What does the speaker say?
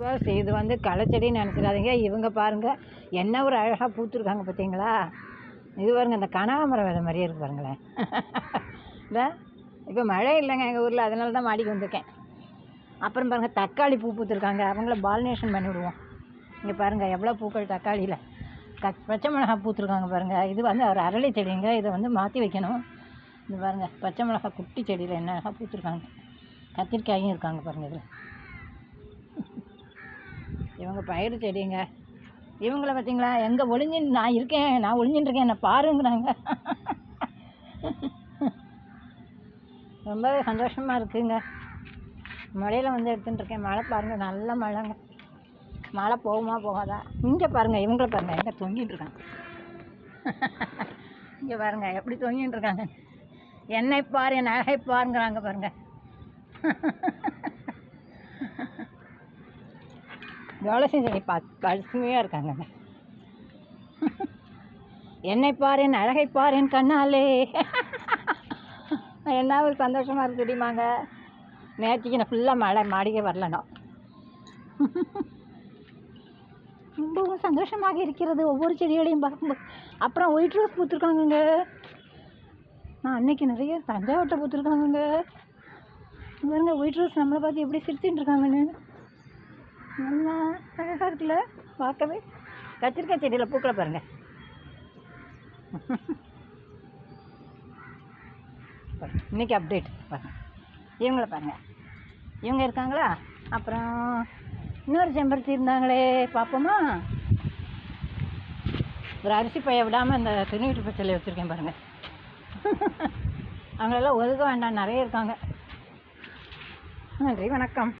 Rose இது வந்து களைச்செடின்னு நினச்சிடாதீங்க. இவங்க பாருங்கள் என்ன ஒரு அழகாக பூத்துருக்காங்க பார்த்தீங்களா இது பாருங்க இந்த கனகாமரம் வேலை மாதிரியே இருக்கு பாருங்களேன். இல்லை இப்போ மழை இல்லைங்க எங்கள் ஊரில் அதனால தான் மாடிக்கு வந்திருக்கேன். அப்புறம் பாருங்கள் தக்காளி பூ பூத்துருக்காங்க. அவங்கள பாலினேஷன் பண்ணி விடுவோம் இங்கே பாருங்கள் எவ்வளோ பூக்கள் தக்காளியில். க பச்சை மிளகா பூத்துருக்காங்க பாருங்கள் இது வந்து ஒரு அரளி செடிங்க. இதை வந்து மாற்றி வைக்கணும். இது பாருங்கள் பச்சை மிளகா குட்டி செடியில் என்ன பூத்துருக்காங்க. கத்திரிக்காயும் இருக்காங்க பாருங்கள் இதில். இவங்க பயிர் செடிங்க. இவங்கள பார்த்தீங்களா எங்கே ஒளிஞ்சு நான் இருக்கேன் நான் ஒளிஞ்சின்னு இருக்கேன் என்னை பாருங்கிறாங்க. ரொம்பவே சந்தோஷமாக இருக்குங்க. மழையில் வந்து எடுத்துகிட்டு இருக்கேன் மழை பாருங்கள் நல்ல மழைங்க. மழை போகுமா போகாதா? இங்கே பாருங்கள் இவங்கள பாருங்கள் எங்கே தொங்கிட்டு இருக்காங்க. இங்கே பாருங்கள் எப்படி தொங்கிட்டு இருக்காங்க. என்னை பாரு என் அழகை பாருங்கிறாங்க பாருங்கள் வேலை செடி பா பசுமையாக இருக்காங்க. என்னை பாரு என் அழகை பாரு என் கண்ணாலே. என்ன ஒரு சந்தோஷமாக இருக்கு தெரியுமாங்க? நேற்றுக்கு நான் ஃபுல்லாக மழை மாடிக்கே வரல ரொம்பவும் சந்தோஷமாக இருக்கிறது ஒவ்வொரு செடிகளையும் பார்க்கும்போது. அப்புறம் ஒயிட் ரோஸ் பூத்துருக்காங்கங்க. நான் அன்னைக்கு நிறைய தஞ்சாவட்டை பூத்துருக்காங்கங்க. பாருங்க ஒயிட் ரோஸ் நம்மளை பார்த்து எப்படி சிரிச்சுட்டு இருக்காங்கன்னு. நல்லா அழகாக இருக்குல்ல? பார்க்கவே. கத்திரிக்காய் செடியில் பூக்களை பாருங்கள் பாருங்க. இன்னைக்கு அப்டேட் பாருங்க. இவங்கள பாருங்கள் இவங்க இருக்காங்களா? அப்புறம் இன்னொரு செம்பருத்தி இருந்தாங்களே. பார்ப்போமா? ஒரு அரிசி பைய விடாமல் இந்த துணிவிட்டு பச்சலை வச்சுருக்கேன் பாருங்கள் அவங்களெல்லாம் ஒதுக்க வேண்டாம். நிறைய இருக்காங்க. நன்றி வணக்கம்.